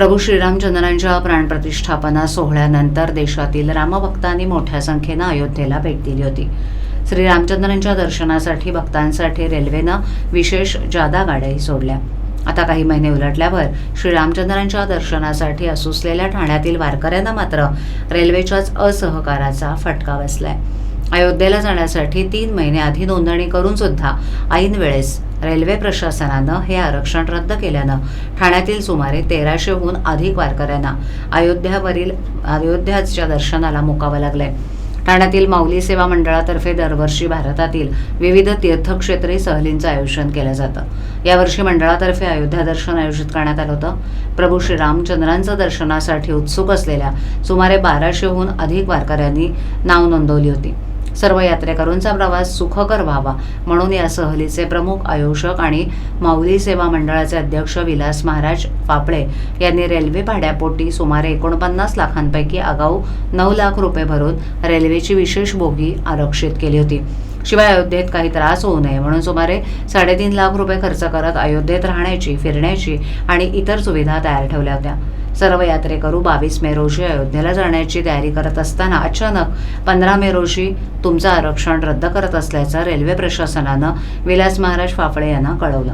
प्रभू श्रीरामचंद्रांच्या प्राणप्रतिष्ठापना सोहळ्यानंतर देशातील रामभक्तांनी मोठ्या संख्येनं अयोध्येला भेट दिली होती. श्रीरामचंद्रांच्या दर्शनासाठी भक्तांसाठी रेल्वेनं विशेष जादा गाड्याही सोडल्या. आता काही महिने उलटल्यावर श्रीरामचंद्रांच्या दर्शनासाठी असूसलेल्या ठाण्यातील वारकऱ्यांना मात्र रेल्वेच्याच असहकाराचा फटका बसलाय. अयोध्येला जाण्यासाठी तीन महिने आधी नोंदणी करून सुद्धा ऐन वेळेस रेल्वे प्रशासनानं हे आरक्षण रद्द केल्यानं ठाण्यातील सुमारे तेराशेहून अधिक वारकऱ्यांना अयोध्यावरील अयोध्याच्या दर्शनाला मुकावं लागलंय. ठाण्यातील माऊली सेवा मंडळातर्फे दरवर्षी भारतातील विविध तीर्थक्षेत्री सहलींचं आयोजन केलं जातं. यावर्षी मंडळातर्फे अयोध्या दर्शन आयोजित करण्यात आलं होतं. प्रभू श्रीरामचंद्रांचं दर्शनासाठी उत्सुक असलेल्या सुमारे बाराशेहून अधिक वारकऱ्यांनी नाव नोंदवली होती. सर्व यात्रेकरूंचा प्रवास सुखकर व्हावा म्हणून या सहलीचे प्रमुख आयोजक आणि माऊली सेवा मंडळाचे अध्यक्ष विलास महाराज पापळे यांनी रेल्वे भाड्यापोटी सुमारे एकोणपन्नास लाखांपैकी आगाऊ नऊ लाख रुपये भरून रेल्वेची विशेष बोगी आरक्षित केली होती. शिवाय अयोध्येत काही त्रास होऊ नये म्हणून सुमारे साडेतीन लाख रुपये खर्च करत अयोध्येत राहण्याची फिरण्याची आणि इतर सुविधा तयार ठेवल्या होत्या. सर्व यात्रेकरू बावीस मे रोजी अयोध्येला जाण्याची तयारी करत असताना अचानक पंधरा मे रोजी तुमचं आरक्षण रद्द करत असल्याचं रेल्वे प्रशासनानं विलास महाराज फाफळे यांना कळवलं.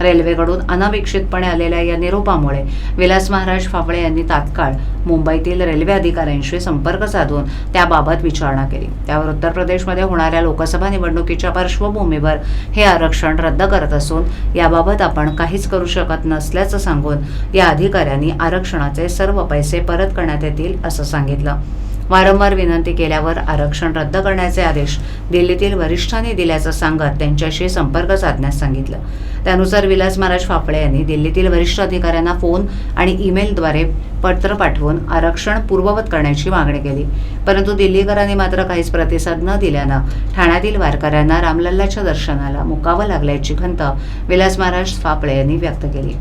रेल्वेकडून अनपेक्षितपणे आलेल्या या निरोपामुळे विलास महाराज फाफळे यांनी तात्काळ मुंबईतील रेल्वे अधिकाऱ्यांशी संपर्क साधून त्याबाबत विचारणा केली. त्यावर उत्तर प्रदेशमध्ये होणाऱ्या लोकसभा निवडणुकीच्या पार्श्वभूमीवर हे आरक्षण रद्द करत असून याबाबत आपण काहीच करू शकत नसल्याचं सांगून या अधिकाऱ्यांनी आरक्षणाचे सर्व पैसे परत करण्यात येतील असं सांगितलं. वारंवार विनंती केल्यावर आरक्षण रद्द करण्याचे आदेश दिल्लीतील वरिष्ठांनी दिल्याचं सांगत त्यांच्याशी संपर्क साधण्यास सांगितलं. त्यानुसार विलास महाराज फाफळे यांनी दिल्लीतील वरिष्ठ अधिकाऱ्यांना फोन आणि ईमेलद्वारे पत्र पाठवून आरक्षण पूर्ववत करण्याची मागणी केली. परंतु दिल्लीकरांनी मात्र काहीच प्रतिसाद न दिल्यानं ठाण्यातील वारकऱ्यांना रामलल्लाच्या दर्शनाला मुकावं लागल्याची खंत विलास महाराज फाफळे यांनी व्यक्त केली.